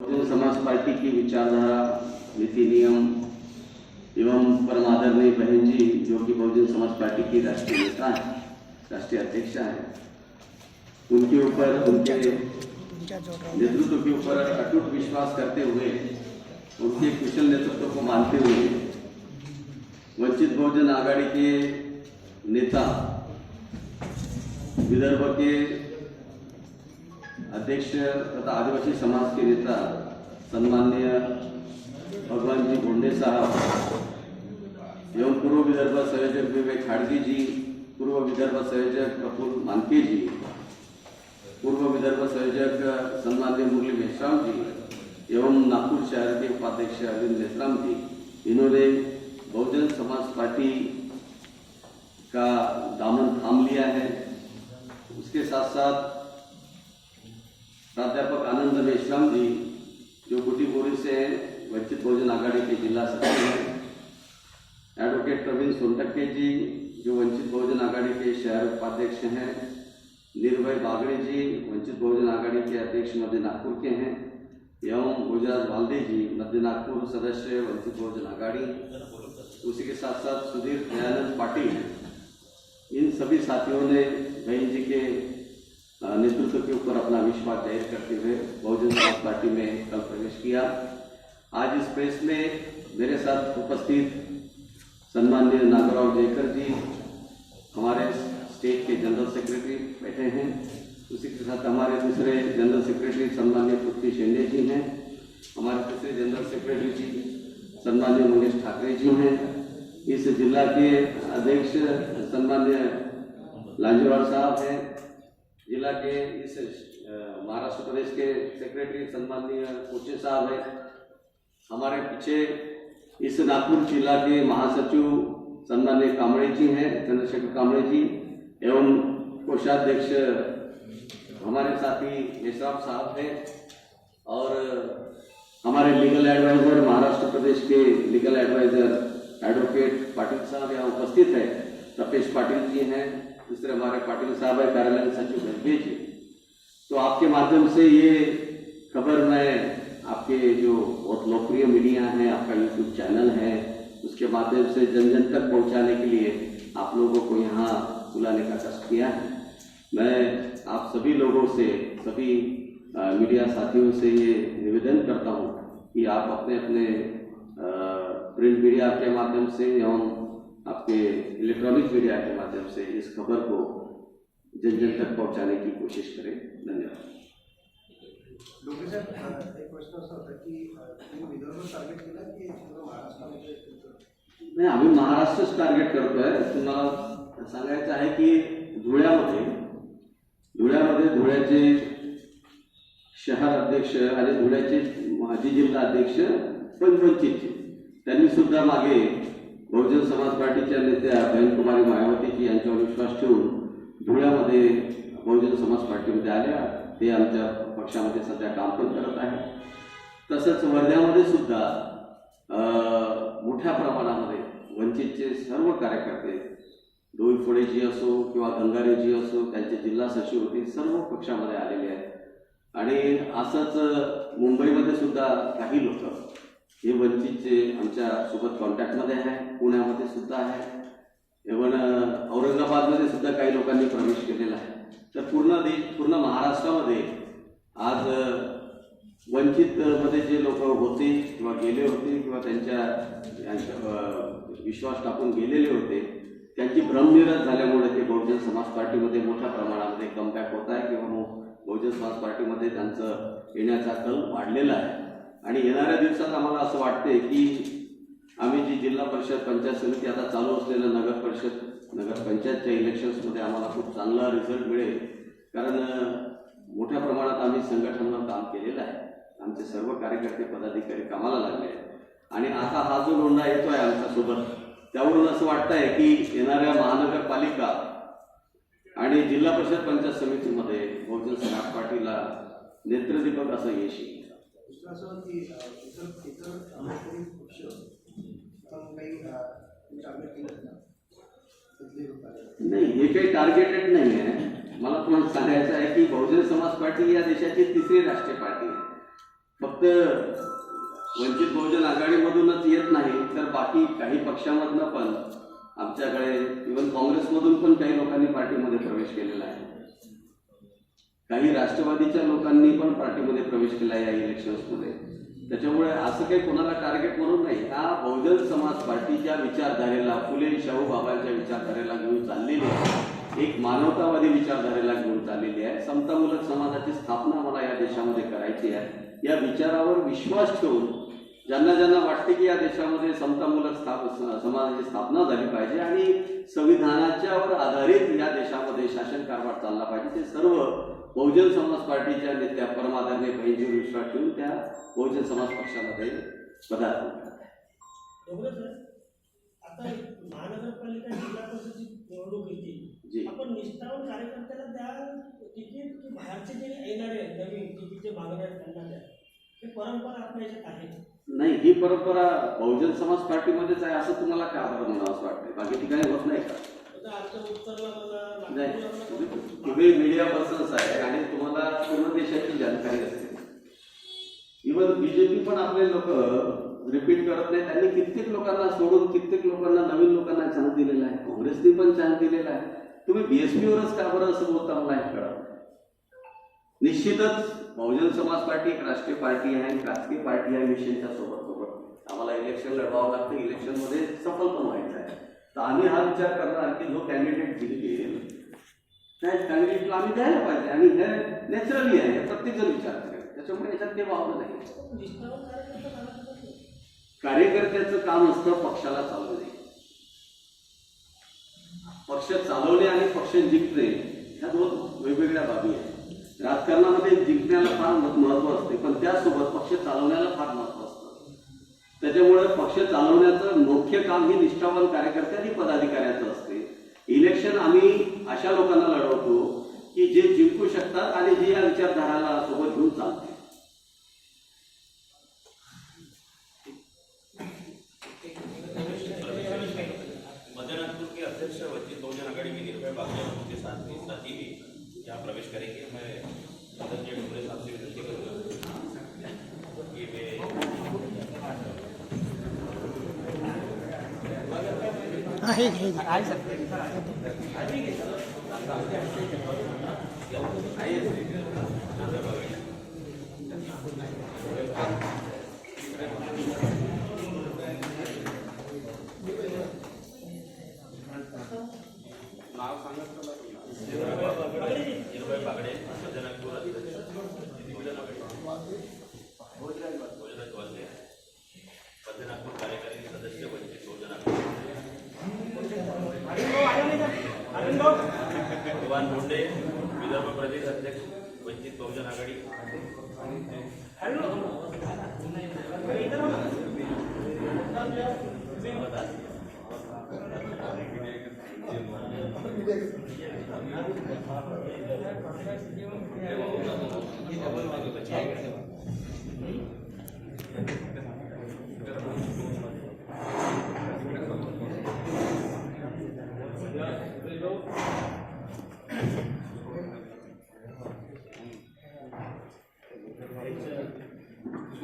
Bahujan Samaj party की विचारधारा, नीति नियम एवं परम आदरणीय बहन जी, जो कि बहुजन समाज पार्टी की राष्ट्रीय नेता है, राष्ट्रीय अध्यक्षा है, उनके ऊपर, उनके नेतृत्व के ऊपर अटूट विश्वास करते हुए, उनके कुशल नेतृत्व को मानते हुए, वंचित बहुजन आघाड़ी के नेता, विदर्भ के अध्यक्ष तथा आदिवासी समाज के नेता सन्मान्य भगवान जी भोंडे साहब एवं पूर्व विदर्भ संयोजक विवेक खाड़गी जी, पूर्व विदर्भ संयोजक प्रफुल्ल मानके जी, पूर्व विदर्भ संयोजक सन्मान्य मुरली मेश्राम जी एवं नागपुर शहर के उपाध्यक्ष अरविंद मेश्राम जी। इन्होंने बहुजन समाज पार्टी का दामन थाम लिया है। उसके साथ साथ प्राध्यापक आनंद मेश्राम जी, जो गुटीपुरी से वंचित बहुजन आघाड़ी के जिला सचिव हैं। एडवोकेट प्रवीण सोनटक्के जी, जो वंचित बहुजन आघाड़ी के शहर उपाध्यक्ष हैं। निर्भय बागड़े जी, वंचित बहुजन आघाड़ी के अध्यक्ष मध्य नागपुर के हैं। एवं गुजरात वालदे जी, मध्य नागपुर सदस्य, वंचित बहुजन आघाड़ी। उसी के साथ साथ सुधीर दयानंद पाटिल इन सभी साथियों ने बहन जी के नेतृत्व के ऊपर अपना विश्वास ज़ाहिर करते हुए बहुजन समाज पार्टी में कल प्रवेश किया। आज इस प्रेस में मेरे साथ उपस्थित सन्मान्य नागराव जयकर जी, हमारे स्टेट के जनरल सेक्रेटरी बैठे हैं। उसी के साथ हमारे दूसरे जनरल सेक्रेटरी सन्मान्य पृथ्वी शेंडे जी हैं। हमारे तीसरे जनरल सेक्रेटरी जी सन्मान्य मंगेश ठाकरे जी हैं। इस जिला के अध्यक्ष सन्मान्य लांजेवाड़ साहब हैं। जिला के इस महाराष्ट्र प्रदेश के सेक्रेटरी सन्माननीय कोचे साहब है। हमारे पीछे इस नागपुर जिला के महासचिव सन्मान्य कामड़े जी हैं, चंद्रशेखर कामड़े जी, एवं कोषाध्यक्ष हमारे साथी मेश्राम साहब हैं, और हमारे लीगल एडवाइजर महाराष्ट्र प्रदेश के लीगल एडवाइजर एडवोकेट पाटिल साहब यहाँ उपस्थित है। तपेश पाटिल जी हैं दूसरे हमारे पाटिल साहब है, कार्यालय सचिव गंभीर तो आपके माध्यम से ये खबर मैं आपके जो बहुत लोकप्रिय मीडिया है, आपका यूट्यूब चैनल है, उसके माध्यम से जन जन तक पहुँचाने के लिए आप लोगों को यहाँ बुलाने का कष्ट किया है। मैं आप सभी लोगों से, सभी मीडिया साथियों से ये निवेदन करता हूँ कि आप अपने अपने प्रिंट मीडिया के माध्यम से एवं आपके इलेक्ट्रॉनिक मीडिया के माध्यम से इस खबर को जन जन तक पहुँचाने की कोशिश करें। धन्यवाद? नाही आम्ही महाराष्ट्रच टार्गेट करतोय. तुम्हाला सांगायचं आहे की धुळ्यामध्ये धुळ्यामध्ये धुळ्याचे शहर अध्यक्ष आणि धुळ्याचे माजी जिल्हा अध्यक्ष पंचवंचितचे त्यांनी सुद्धा मागे बहुजन समाज पार्टीच्या नेत्या बहनकुमारी मायावतीजी यांच्यावर विश्वास ठेवून धुळ्यामध्ये बहुजन समाज पार्टीमध्ये आल्या. ते आमच्या पक्षामध्ये सध्या काम पण करत आहे तसंच वर्ध्यामध्ये सुद्धा मोठ्या प्रमाणामध्ये वंचितचे सर्व कार्यकर्ते डोईफोडे जी असो किंवा गंगारे जी असो त्यांचे जिल्हा सचिव होते सर्व पक्षामध्ये आलेले आहेत. आणि असंच मुंबईमध्ये सुद्धा काही लोक हे वंचितचे आमच्यासोबत कॉन्टॅक्टमध्ये आहे पुण्यामध्ये सुद्धा आहे. इव्हन औरंगाबादमध्ये सुद्धा काही लोकांनी प्रवेश केलेला आहे. तर पूर्ण देश पूर्ण महाराष्ट्रामध्ये आज वंचितमध्ये वंचित मध्ये जे लोक होते किंवा गेले होते किंवा त्यांच्या विश्वास टाकून गेलेले होते त्यांची भ्रमनिरत झाल्यामुळे ते बहुजन समाज पार्टीमध्ये मोठ्या प्रमाणामध्ये कमबॅक होत आहे किंवा बहुजन समाज पार्टीमध्ये त्यांचं येण्याचा कल वाढलेला आहे. आणि येणाऱ्या दिवसात आम्हाला असं वाटते की आम्ही जी जिल्हा परिषद पंचायत समिती आता चालू असलेलं नगर परिषद नगर पंचायतच्या इलेक्शन्समध्ये आम्हाला खूप चांगला रिझल्ट मिळेल. कारण मोठ्या प्रमाणात आम्ही संघटनांना काम केलेलं आहे. आमचे सर्व कार्यकर्ते पदाधिकारी कामाला लागले आहेत. आणि आता हा जो लोंढा आहे आमच्यासोबत त्यावरून असं वाटतंय की येणाऱ्या महानगरपालिका आणि जिल्हा परिषद पंचायत समितीमध्ये बहुजन समाज पार्टीला नेत्रदीपक असं यश येईल. दुसरं असं की इतर इतर पक्ष आपण काही टार्गेट केलं ना नाही हे काही टार्गेटेड नाही आहे. मला तुम्हाला सांगायचं आहे की बहुजन समाज पार्टी या देशाची तिसरी राष्ट्रीय पार्टी आहे. फक्त फक्त वंचित बहुजन आघाडीमधूनच येत नाही तर बाकी काही पक्षामधनं पण आमच्याकडे इव्हन काँग्रेसमधून पण काही लोकांनी पार्टीमध्ये प्रवेश केलेला आहे. काही राष्ट्रवादीच्या लोकांनी पण पार्टीमध्ये प्रवेश केला या इलेक्शन्समध्ये त्याच्यामुळे असं काही कोणाला टार्गेट म्हणून नाही. हा बहुजन समाज पार्टीच्या विचारधारेला फुले शाहू बाबांच्या विचारधारेला घेऊन चाललेली आहे. एक मानवतावादी विचारधारेला घेऊन चाललेली आहे. समतामूलक समाजाची स्थापना मला या देशामध्ये करायची आहे. या विचारावर विश्वास ठेवून ज्यांना ज्यांना वाटते की या देशामध्ये समतामूलक स्थाप समाजाची स्थापना झाली पाहिजे आणि संविधानाच्यावर आधारित या देशामध्ये शासन कारभार चालला पाहिजे ते सर्व बहुजन समाज पार्टीच्या नेत्या परमादरणे बहिणजीवर विश्वास ठेवून त्या बहुजन समाज पक्षामध्ये पदार्पण करतात. एवढंच आहे. आता महानगरपालिका जिल्हा परिषदची निवडणूक जी. येते आपण निष्ठावून कार्यकर्त्याला द्या तिकीट की बाहेरचे जे येणारे आहेत, नवीन तिकीटचे मागणारे आहेत त्यांना द्या ही परंपरा आपल्या याच्यात आहे? नाही ही परंपरा बहुजन समाज पार्टीमध्येच आहे असं तुम्हाला का बरं म्हणावं असं वाटतंय? बाकी ठिकाणी होत नाही का? नाही तुम्ही- मीडिया पर्सन्स आहे आणि तुम्हाला पूर्ण देशाची जानकारी असते. इव्हन बीजेपी पण आपले लोक रिपीट करत नाही त्यांनी कित्येक लोकांना सोडून कित्येक लोकांना नवीन लोकांना चान्स दिलेला आहे. काँग्रेसने पण चान्स दिलेला आहे. तुम्ही बीएसपीवरच का बरं असं बोलता मला हे कळा. निश्चितच बहुजन समाज पार्टी एक राष्ट्रीय पार्टी आहे आणि राजकीय पार्टी आहे मिशनच्या सोबत सोबत. आम्हाला इलेक्शन लढवावं लागतं. इलेक्शनमध्ये सफल पण व्हायचं आहे. तर आम्ही हा विचार करणार की जो कॅन्डिडेट जिंकेल त्या कॅन्डिडेटला आम्ही द्यायला पाहिजे आणि हे नॅचरली आहे हे प्रत्येकजण विचार करेल. त्याच्यामुळे याच्यात काही वावलं नाही. कार्यकर्त्याचं काम असतं पक्षाला चालवणे. पक्ष चालवणे आणि पक्ष जिंकणे ह्या दोन वेगवेगळ्या बाबी आहेत. राजकारणामध्ये जिंकण्याला फार महत्त्व असते पण त्यासोबत पक्ष चालवण्याला फार महत्त्व त्याच्यामुळे पक्ष चालवण्याचं मुख्य काम हे निष्ठावान कार्यकर्ते आणि पदाधिकाऱ्यांचं असते. इलेक्शन आम्ही अशा लोकांना लढवतो की जे जिंकू शकतात आणि जे या विचारधाराला सोबत घेऊन चालते अध्यक्ष प्रवेश करेंगे मैं मदन जी डोबरे साहब से विनती करूंगा ಹೇಗೆ ಹೇಗೆ ನಾವು ಸಂಗತಿ भगवान मुंडे विदर्भ प्रदेश अध्यक्ष वंचित बहुजन आघाडी.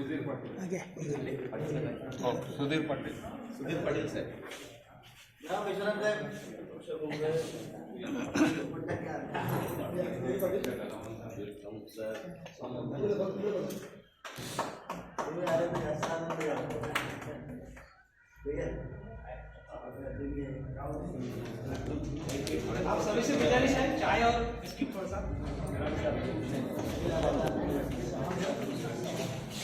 सुधीर पाटील. सुधीर पाटील. साहेब. आप सभी से गुजारिश है चाय और बिस्किट थोड़ा सा.